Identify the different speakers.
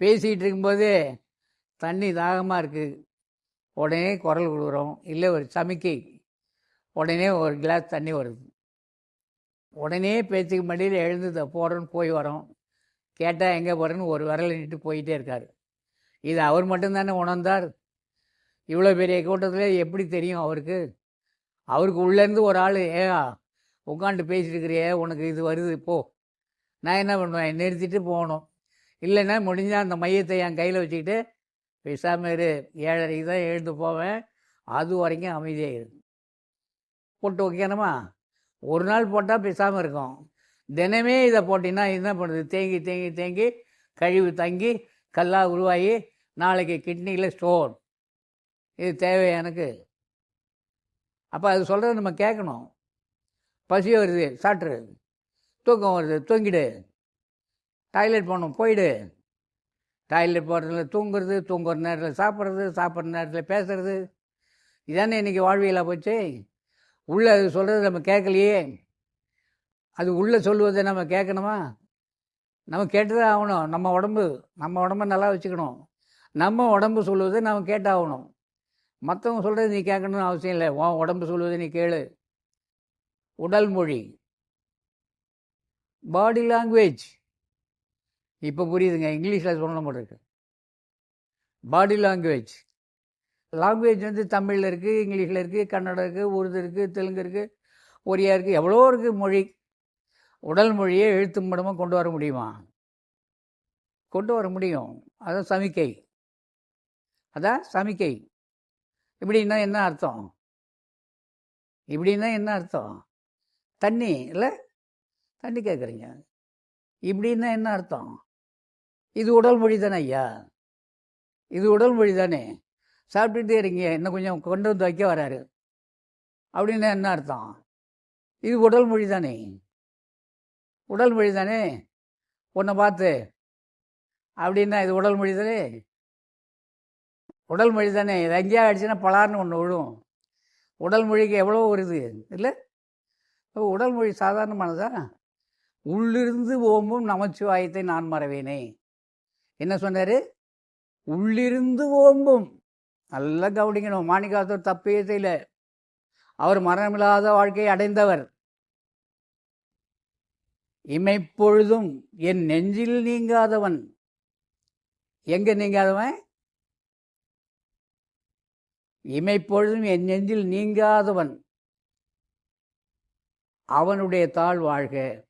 Speaker 1: பேசிகிட்டு இருக்கும்போது தண்ணி தாகமாக இருக்குது உடனே குரல் கொடுக்குறோம். இல்லை ஒரு சமிக்கை. உடனே ஒரு கிளாஸ் தண்ணி வருது. உடனே பேச்சுக்கு மடியில் எழுந்து போகிறோன்னு போய் வரோம் கேட்டால் எங்கே போகிறேன்னு ஒரு விரலை நீட்டு போயிட்டே இருக்கார். இது அவர் மட்டும்தானே உணர்ந்தார்? இவ்வளோ பெரிய கூட்டத்தில் எப்படி தெரியும் அவருக்கு? அவருக்கு உள்ளேருந்து ஒரு ஆள் ஏயா உட்காந்து பேசிட்டு இருக்கிறியே உனக்கு இது வருது போ. நான் என்ன பண்ணுவேன்? நிறுத்திட்டு போகணும். இல்லைன்னா முடிஞ்சால் அந்த மையத்தை என் கையில் வச்சுக்கிட்டு பேசாமல் இரு ஏழரைக்கு தான் எழுந்து போவேன். அது வரைக்கும் அமைதியாக இருக்கும் போட்டு வைக்கணுமா ஒரு நாள் போட்டால் பேசாமல் இருக்கும். தினமே இதை போட்டிங்கன்னா என்ன பண்ணுது? தேங்கி தேங்கி தேங்கி கழிவு தங்கி கல்லாக உருவாகி நாளைக்கு கிட்னியில் ஸ்டோன் இது தேவை எனக்கு. அப்போ அது சொல்கிறத நம்ம கேட்கணும். பசி வருது சாப்பிட்ரு தூக்கம் வருது தூங்கிடு. டாய்லெட் போகணும் போயிடு. டாய்லெட் போகிறதுல தூங்குறது தூங்குற நேரத்தில் சாப்பிட்றது சாப்பிட்ற நேரத்தில் பேசுகிறது இதானே இன்றைக்கி வாழ்வியலாக போச்சு. உள்ளே அது சொல்கிறது நம்ம கேட்கலையே. அது உள்ளே சொல்லுவதை நம்ம கேட்கணுமா? நம்ம கேட்டுதான் ஆகணும். நம்ம உடம்பு நம்ம உடம்ப நல்லா வச்சுக்கணும். நம்ம உடம்பு சொல்லுவதை நம்ம கேட்டாகணும். மற்றவங்க சொல்கிறது நீ கேட்கணும்னு அவசியம் இல்லை. உன் உடம்பு சொல்லுவதை நீ கேளு. உடல் மொழி. பாடி லாங்குவேஜ் இப்போ புரியுதுங்க இங்கிலீஷில் சொல்ல மாட்டிருக்கு பாடி லாங்குவேஜ் லாங்குவேஜ் வந்து தமிழில் இருக்குது இங்கிலீஷில் இருக்குது கன்னடம் இருக்குது உருது இருக்குது தெலுங்கு இருக்குது ஒரியா இருக்குது எவ்வளோ இருக்குது மொழி. உடல் மொழியை எழுத்து மூலமாக கொண்டு வர முடியுமா? கொண்டு வர முடியும். அதான் சமிக்கை. அதான் சமிக்கை. இப்படின்னா என்ன அர்த்தம்? இப்படின்னா என்ன அர்த்தம்? தண்ணி இல்லை? தண்ணி கேட்குறீங்க இப்படின்னா என்ன அர்த்தம்? இது உடல் மொழி தானே ஐயா? இது உடல் மொழி தானே? சாப்பிட்டுட்டே இருக்கீங்க. இன்னும் கொஞ்சம் கொண்டு வந்து வைக்க வராரு. அப்படின்னா என்ன அர்த்தம்? இது உடல் மொழி தானே? உடல் மொழி தானே? உன்னை பார்த்து. அப்படின்னா இது உடல் மொழி தானே? உடல் மொழி தானே? இது எங்கேயா ஆயிடுச்சுன்னா பலார்னு ஒன்று விழும். உடல் மொழிக்கு எவ்வளோ வருது இல்லை? உடல் மொழி சாதாரணமானதா? உள்ளிருந்து ஓம்பும் நமச்சிவாயத்தை நான் மறவேனே. என்ன சொன்னார்? உள்ளிருந்து ஓம்பும். நல்லா கவனிக்கணும். மாணிக்காசூர் தப்பே செய்யல. அவர் மரணமில்லாத வாழ்க்கையை அடைந்தவர். இமைப்பொழுதும் என் நெஞ்சில் நீங்காதவன். எங்க நீங்காதவன்? இமைப்பொழுதும் என் நெஞ்சில் நீங்காதவன். அவனுடைய தாழ் வாழ்க.